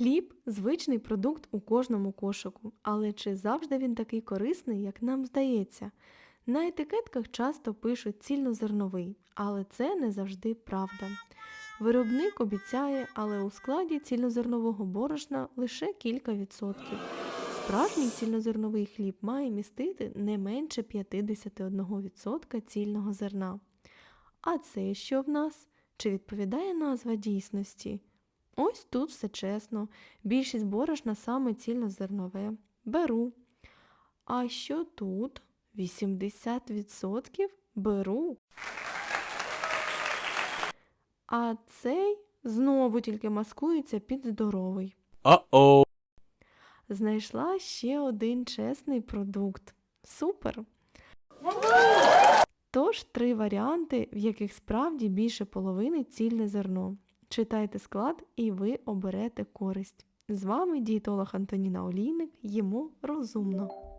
Хліб звичний продукт у кожному кошику, але чи завжди він такий корисний, як нам здається? На етикетках часто пишуть цільнозерновий, але це не завжди правда. Виробник обіцяє, але у складі цільнозернового борошна лише кілька відсотків. Справжній цільнозерновий хліб має містити не менше 51% цільного зерна. А це що в нас? Чи відповідає назва дійсності? Ось тут все чесно. Більшість борошна саме цільнозернове. Беру. А що тут? 80% беру. А цей знову тільки маскується під здоровий. Uh-oh. Знайшла ще один чесний продукт. Супер! Тож три варіанти, в яких справді більше половини цільне зерно. Читайте склад і ви оберете користь. З вами дієтолог Антоніна Олійник. Їмо розумно.